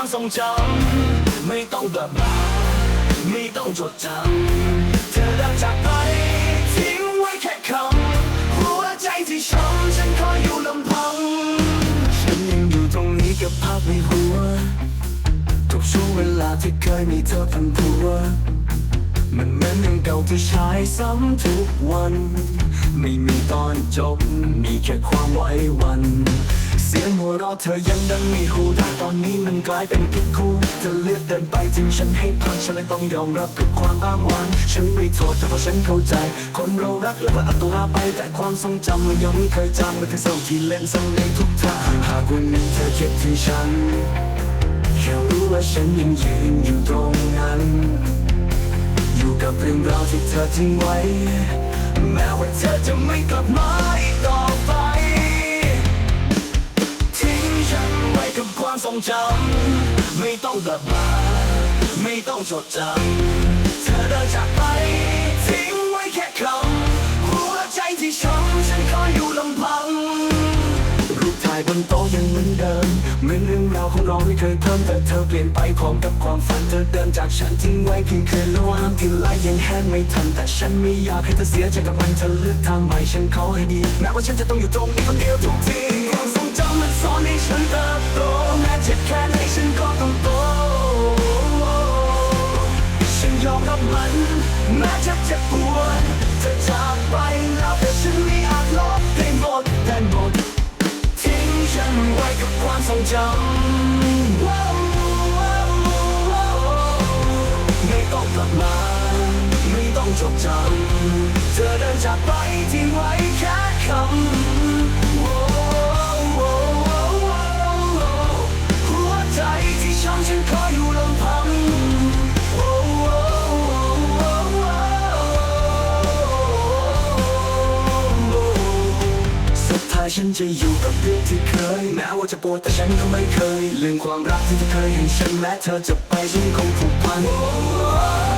ความทรงจำไม่ต้องกลับมาไม่ต้องจดจำเธอเดินจากไปทิ้งไว้แค่คำหัวใจที่ช้ำฉันคอยอยู่ลำพัง ฉันยังอยู่ตรงนี้กับภาพในหัว ทุกช่วงเวลาที่เคยมีเธอพันผัว มันเหมือนเรื่องเก่าที่ใช้ซ้ำทุกวัน ไม่มีตอนจบมีแค่ความไว้วัน เสียงหัวเราะเธอยังดังมีหูแต่ตอนนี้มันกลายเป็นพิษคู่เธอเลือกเดินไปทิ้งฉันให้พังฉันเลยต้องยอมรับกับความอ้างว้างฉันไม่โทษแต่เพราะฉันเข้าใจ คนเรารักแล้วก็อาตัวไป แต่ความทรงจำมันยังไม่เคยจำมันคือเศร้าที่เล่นซ้ำในทุกทางหากวันหนึ่งเธอคิดถึงฉันแค่รู้ว่าฉันยังยืนอยู่ตรงนั้น อยู่กับเรื่องราวที่เธอทิ้งไว้ แม้ว่าเธอจะไม่กลับมาอีกต่อไป จำไม่ต้องกลับมา ไม่ต้องจดจำเธอเดินจากไป ทิ้งไว้แค่คำหัวใจที่ช้ำฉันคอยอยู่ลำพัง รูปถ่ายบนโต๊ะยังเหมือนเดิมเหมือนเรื่องราวของเราไม่เคยเพิ่มแต่เธอเปลี่ยนไปพร้อมกับความฝันเธอเดินจากฉันทิ้งไว้เพียงแค่โลห้ามที่ไหลยังแห้งไม่ทันแต่ฉันไม่อยากให้เธอเสียใจกับมันเธอเลือกทางใหม่ฉันขอให้ดีแม้ว่าฉันจะต้องอยู่ตรงนี้คนเดียวทุกที แม้จะเจ็บปวดเธอจากไปแล้วแต่ฉันไม่อาจลบได้หมดได้หมด ทิ้งฉันไว้กับความทรงจำไม่ต้องกลับมาไม่ต้องจดจำเธอเดินจากไปทิ้งไว้แค่คำ ฉันจะอยู่กับเรื่องที่เคย แม้ว่าจะปวดแต่ฉันก็ไม่เคยลืมความรักที่เธอเคยให้ฉันแม้เธอจะไปฉันคงผูกพัน